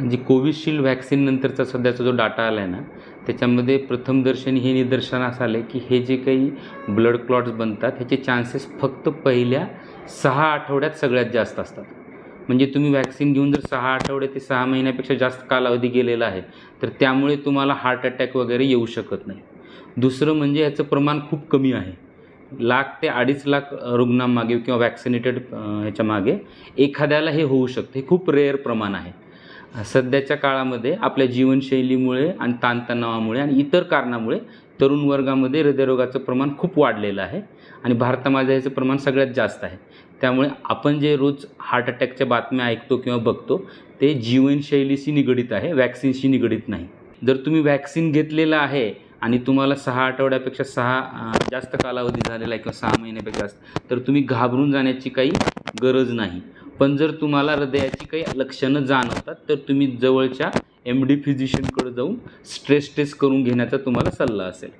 जी Covishield व्हॅक्सिननंतरचा सध्याचा जो data आला आहे ना त्याच्यामध्ये प्रथमदर्शनी हे निदर्शनास आले की हे जे काही ब्लड क्लॉट्स बनतात ह्याचे चान्सेस फक्त पहिल्या सहा आठवड्यात सगळ्यात जास्त असतात. म्हणजे तुम्ही व्हॅक्सिन घेऊन जर सहा आठवडे ते सहा महिन्यापेक्षा जास्त कालावधी गेलेला आहे तर त्यामुळे तुम्हाला हार्ट अटॅक वगैरे येऊ शकत नाही. दुसरं म्हणजे याचं प्रमाण खूप कमी आहे. लाख ते अडीच लाख रुग्णांमागे किंवा वॅक्सिनेटेड ह्याच्या मागे एखाद्याला हे होऊ शकतं. हे खूप रेअर प्रमाण आहे. सध्याच्या काळामध्ये आपल्या जीवनशैलीमुळे आणि ताणतणावामुळे आणि इतर कारणामुळे तरुण वर्गामध्ये हृदयरोगाचं प्रमाण खूप वाढलेलं आहे आणि भारतामध्ये याचं प्रमाण सगळ्यात जास्त आहे. त्यामुळे आपण जे रोज हार्ट अटॅकच्या बातम्या ऐकतो किंवा बघतो ते जीवनशैलीशी निगडीत आहे वॅक्सिनशी निगडीत नाही. जर तुम्ही वॅक्सिन घेतलेलं आहे आणि तुम्हाला सहा आठवड्यापेक्षा सहा जास्त कालावधी झालेला आहे किंवा सहा महिन्यापेक्षा जास्त तर तुम्ही घाबरून जाण्याची काही गरज नाही. पण जर तुम्हाला हृदयाची काही लक्षणं जाणवतात तर तुम्ही जवळच्या एम डी फिजिशियनकडे जाऊन स्ट्रेस टेस्ट करून घेण्याचा तुम्हाला सल्ला असेल.